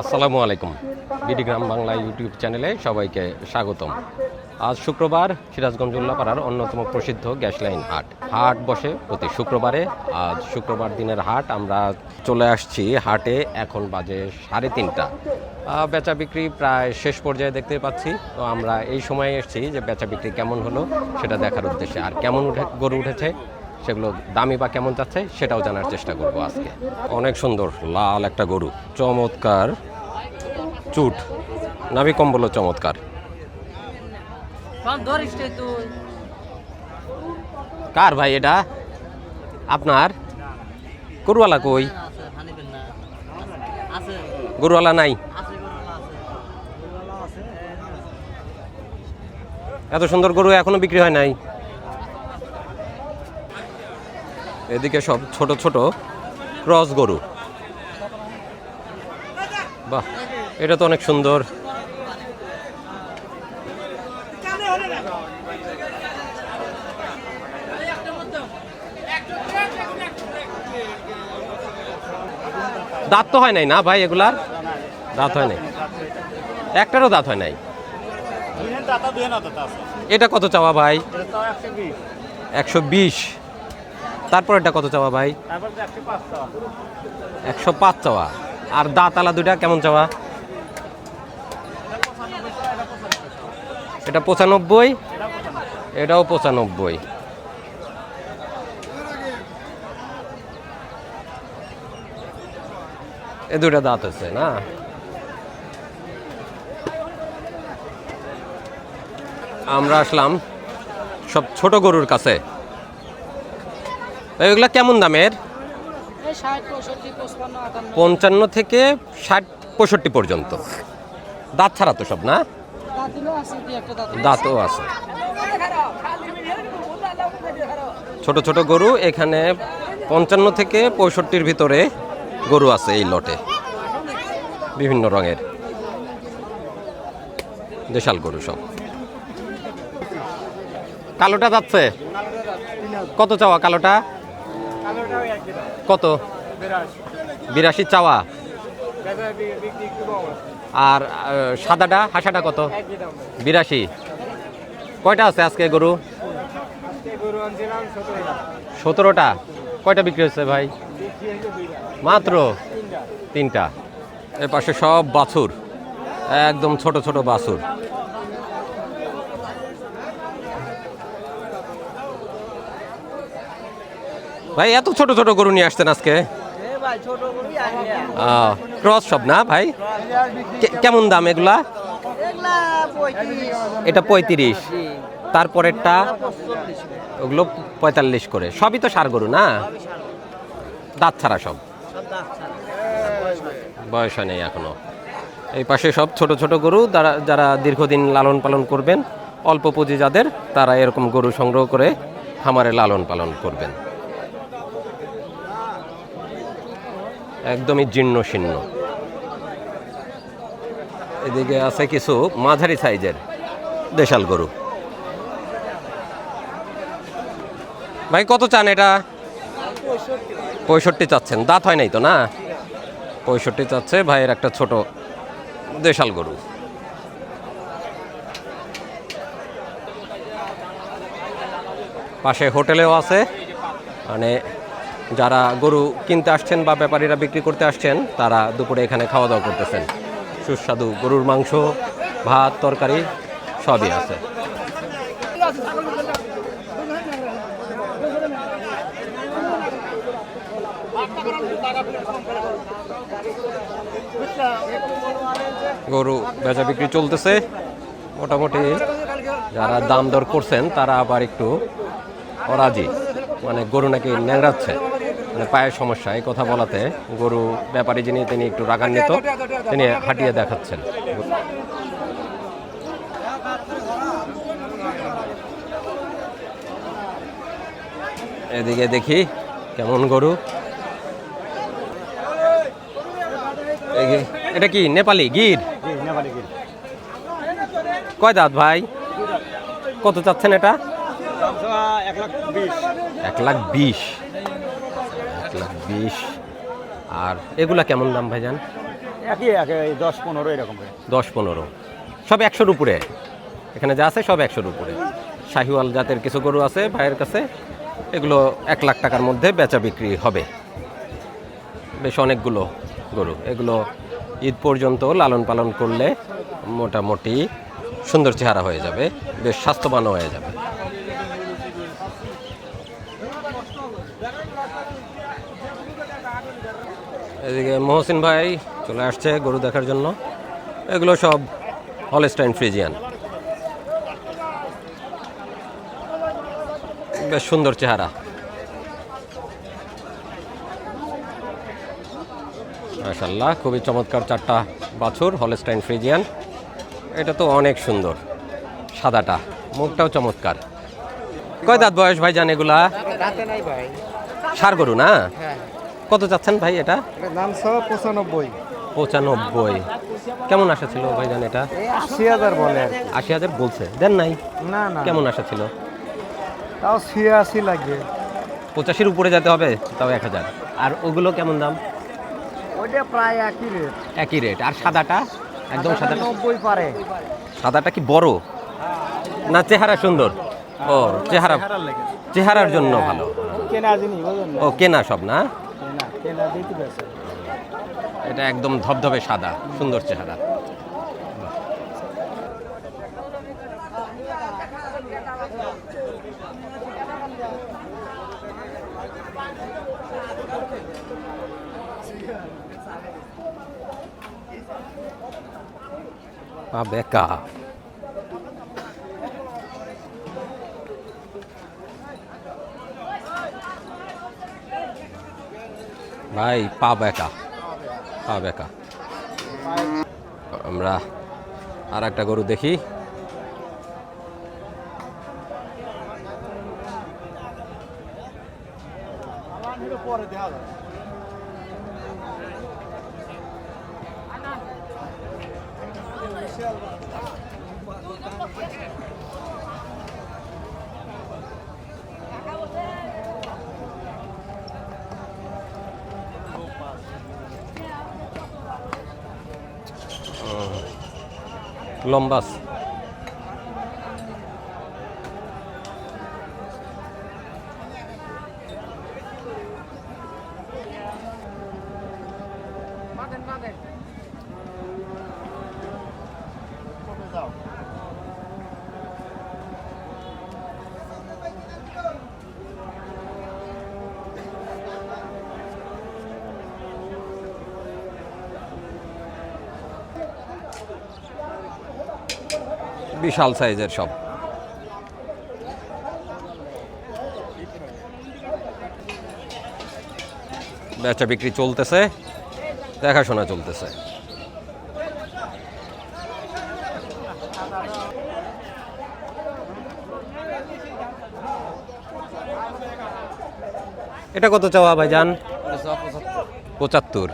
আসসালামু আলাইকুম। বিডি গ্রাম বাংলা ইউটিউব চ্যানেলে সবাইকে স্বাগতম। আজ শুক্রবার সিরাজগঞ্জ উল্লাপাড়ার অন্যতম প্রসিদ্ধ গ্যাস লাইন হাট। হাট বসে প্রতি শুক্রবারে। আজ শুক্রবার দিনের হাট আমরা চলে আসছি হাটে। এখন বাজে সাড়ে তিনটা। বেচা বিক্রি প্রায় শেষ পর্যায়ে দেখতে পাচ্ছি। তো আমরা এই সময়ে এসেছি যে বেচা বিক্রি কেমন হলো সেটা দেখার উদ্দেশ্যে। আর কেমন উঠে গরু উঠেছে সেগুলো দামি বা কেমন যাচ্ছে সেটাও জানার চেষ্টা করব আজকে। অনেক সুন্দর, লাল একটা গরু। চমৎকার। চুট। নাভি কম্বলও চমৎকার। কার ভাই এটা? আপনার? গরুওয়ালা কই? গরুওয়ালা নাই? এত সুন্দর গরু এখনও বিক্রি হয় নাই? এদিকে সব ছোট ছোট ক্রস গরু। বাহ এটা তো অনেক সুন্দর। দাঁত তো হয় নাই না ভাই এগুলার? দাঁত হয় নাই। একটারও দাঁত হয় নাই? এটা কত চাওয়া ভাই? একশো বিশ। তারপর এটা কত চাওয়া ভাই? একশো পাঁচ চাওয়া। আর দাঁত আলা দুইটা কেমন চাওয়া? এটা পঁচানব্বই? এটাও পঁচানব্বই। এ দুটা দাঁত আছে না? আমরা আসলাম সব ছোট গরুর কাছে। এগুলা কেমন দামের? পঞ্চান্ন থেকে ষাট পঁয়ষট্টি পর্যন্ত। দাঁত ছাড়া তো সব না? দাঁতও আছে। ছোট ছোট গরু এখানে পঞ্চান্ন থেকে পঁয়ষট্টির ভিতরে গরু আছে এই লটে। বিভিন্ন রঙের। দেশাল গরু সব। কালোটা যাচ্ছে? কত চাওয়া কালোটা? কত? বিরাশি চাওয়া। আর সাদাটা, হাসাটা কত? বিরাশি। কয়টা আছে আজকে গরু? সতেরোটা। কয়টা বিক্রি হচ্ছে ভাই? মাত্র তিনটা। এর পাশে সব বাছুর। একদম ছোট ছোট বাছুর। ভাই, এত ছোট ছোট গরু নিয়ে আসছেন আজকে? ক্রস সব না ভাই? কেমন দাম এগুলা? এটা পঁয়ত্রিশ। তারপরেরটা? ওগুলো পঁয়তাল্লিশ করে। সবই তো সার গরু না? দাঁত ছাড়া সব। বয়স নেই এখনও। এই পাশে সব ছোট ছোট গরু, যারা যারা দীর্ঘদিন লালন পালন করবেন, অল্প পুঁজি যাদের, তারা এরকম গরু সংগ্রহ করে খামারে লালন পালন করবেন। একদমই জীর্ণ শীর্ণ। এদিকে আছে কিছু মাঝারি সাইজের দেশাল গরু। ভাই, কত চান এটা? পঁয়ষট্টি চাচ্ছেন। দাঁত হয় নাই তো, না? পঁয়ষট্টি চাচ্ছে ভাইয়ের একটা ছোট দেশাল গরু। পাশে হোটেলেও আছে। মানে যারা গরু কিনতে আসছেন বা ব্যাপারীরা বিক্রি করতে আসছেন, তারা দুপুরে এখানে খাওয়া দাওয়া করতেছেন। সুস্বাদু গরুর মাংস, ভাত, তরকারি সবই আছে। গরু বেচা বিক্রি চলতেছে। মোটামুটি যারা দাম দর করছেন, তারা আবার একটু অরাজি মানে গরু নাকি ন্যাংরাচ্ছে মানে পায়ের সমস্যা এই কথা বলাতে গরু ব্যাপারী যিনি তিনি একটু রাগান্বিত তিনি হাঁটিয়ে দেখাচ্ছেন। এদিকে দেখি কেমন গরু। এটা কি নেপালি গির? কয় দাঁত ভাই? কত চাচ্ছেন এটা? এক লাখ বিশ। লাখ বিশ। এক লাখ বিশ আর এগুলা কেমন দাম ভাইজান? একই এক দশ পনেরো এরকম দশ পনেরো। সব একশোর উপরে। এখানে যা আছে সব একশোর উপরে। শাহিওয়াল জাতের কিছু গরু আছে ভাইয়ের কাছে। এগুলো এক লাখ টাকার মধ্যে বেচা বিক্রি হবে। বেশ অনেকগুলো গরু। এগুলো ঈদ পর্যন্ত লালন পালন করলে মোটামুটি সুন্দর চেহারা হয়ে যাবে বেশ স্বাস্থ্যবানও হয়ে যাবে। এদিকে মহসিন ভাই চলে আসছে গরু দেখার জন্য। এগুলো সব হলস্টাইন ফ্রিজিয়ান বেশ সুন্দর চেহারা। মাশাল্লাহ খুবই চমৎকার চারটা বাছুর হলস্টাইন ফ্রিজিয়ান এটা তো অনেক সুন্দর সাদাটা মুখটাও চমৎকার। কয় দাঁত বয়স ভাই জান এগুলা সার গরু না? হ্যাঁ। কত চাচ্ছেন ভাই এটা? দাম পঁচানব্বই। পঁচানব্বই। কেমন আশা ছিল ভাই জান এটা আশি হাজার বলে আশি হাজার বলছে। দেন নাই? না না কেমন আশা ছিল? তাও ছিয়াশি লাগবে পঁচাশির উপরে যেতে হবে তাও এক হাজার। আর ওগুলো কেমন দাম? ওইটা প্রায় একই রেট একই রেট আর সাদাটা? একদম সাদাটা? নব্বই পারে। সাদাটা কি বড়? না চেহারা সুন্দর? ও চেহারা চেহারার জন্য ভালো। কেনা জিনিস ও কেনা সব না কেনা কেনা দিতে পারছে এটা একদম ধবধবে সাদা সুন্দর চেহারা। বেকা। ভাই পা বেকা পা বেকা আমরা আর একটা গরু দেখি। লম্বাস। বিশাল সাইজের সব। বেচা বিক্রি চলতেছে, দেখাশোনা চলতেছে। এটা কত চাওয়া ভাইজান পঁচাত্তর।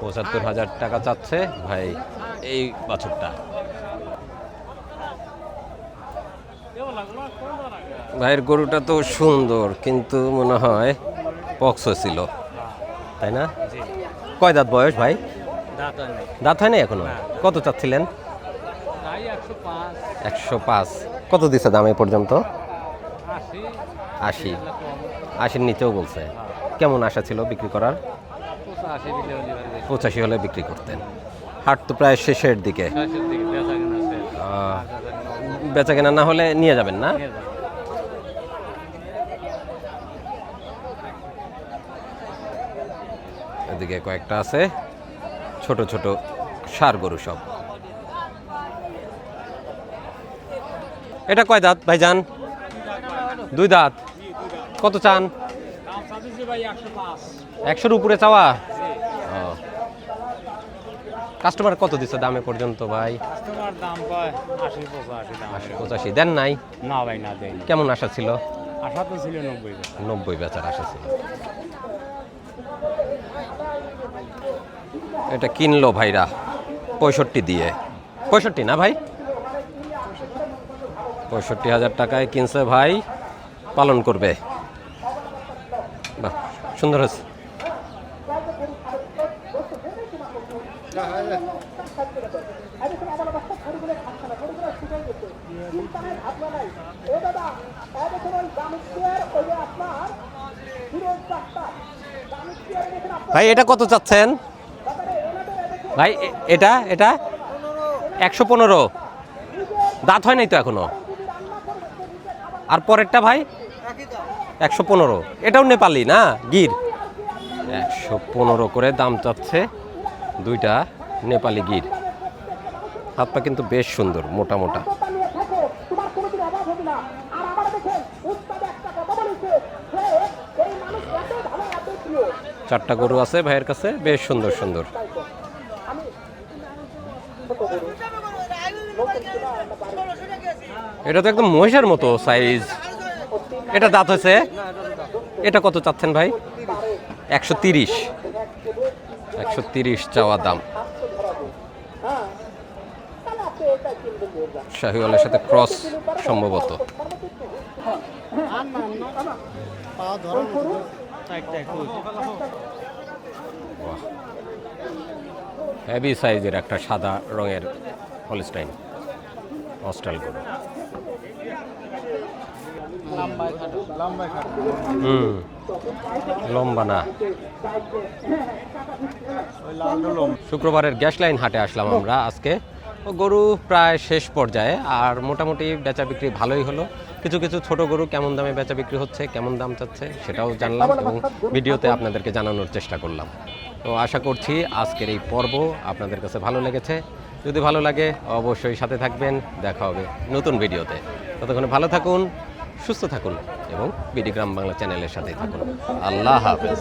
পঁচাত্তর হাজার টাকা চাচ্ছে ভাই। এই বাছুরটা। ভাইয়ের গরুটা তো সুন্দর কিন্তু মনে হয় পক্স ছিল তাই না? কয় দাঁত বয়স ভাই? দাঁত হয় না এখনও কত চাচ্ছিলেন? একশো পাঁচ। কত দিছে দাম এ পর্যন্ত? আশি। আশির নিচেও বলছে। কেমন আশা ছিল বিক্রি করার? পঁচাশি হলে বিক্রি করতেন। হাট তো প্রায় শেষের দিকে। বেচা কেনা না হলে নিয়ে যাবেন না? এদিকে কয়েকটা আছে ছোট ছোট সার গরু সব। এটা কয় দাঁত ভাইজান? দুই দাঁত। কত চান? একশোর উপরে চাওয়া। কাস্টমার কত দিচ্ছে দামে পর্যন্ত ভাই? তোমার দাম পায় আশি পঁচাশি দাম আশি পঁচাশি। দেন নাই? না ভাই না দেয় কেমন আশা ছিল? আশা তো ছিল নব্বই নব্বই বেচার আশা ছিল। এটা কিনলো ভাইরা পঁয়ষট্টি দিয়ে। পঁয়ষট্টি না ভাই? পঁয়ষট্টি হাজার টাকায় কিনছে ভাই পালন করবে। বাহ সুন্দর হয়েছে। ভাই, এটা কত চাচ্ছেন? ভাই এটা এটা? একশো পনেরো। দাঁত হয় নাই তো এখনও? আর পরেরটা ভাই? একশো পনেরো। এটাও নেপালি না? গির? একশো পনেরো করে দাম চাচ্ছে দুইটা নেপালি গির। হাত পা কিন্তু বেশ সুন্দর, মোটা মোটা। চারটা গরু আছে ভাইয়ের কাছে, বেশ সুন্দর সুন্দর। এটা তো একদম মহিষের মতো সাইজ এটা দাঁত হয়েছে? এটা কত চাচ্ছেন ভাই? একশো তিরিশ। একশো তিরিশ চাওয়া দাম। শাহিওয়ালের সাথে ক্রস সম্ভবত। হেভি সাইজের একটা সাদা রঙের হলিস্টাইন অস্ট্রাল গরু। হুম লম্বা না। শুক্রবারের গ্যাস লাইন হাটে আসলাম আমরা আজকে। গরু প্রায় শেষ পর্যায়ে, আর মোটামুটি বেচা বিক্রি ভালোই হলো। কিছু কিছু ছোট গরু কেমন দামে বেচা বিক্রি হচ্ছে, কেমন দাম চাচ্ছে সেটাও জানলাম এবং ভিডিওতে আপনাদেরকে জানানোর চেষ্টা করলাম। তো আশা করছি আজকের এই পর্ব আপনাদের কাছে ভালো লেগেছে। যদি ভালো লাগে, অবশ্যই সাথে থাকবেন। দেখা হবে নতুন ভিডিওতে। ততক্ষণে ভালো থাকুন, সুস্থ থাকুন এবং বিডি গ্রাম বাংলা চ্যানেলের সাথেই থাকুন। আল্লাহ হাফেজ।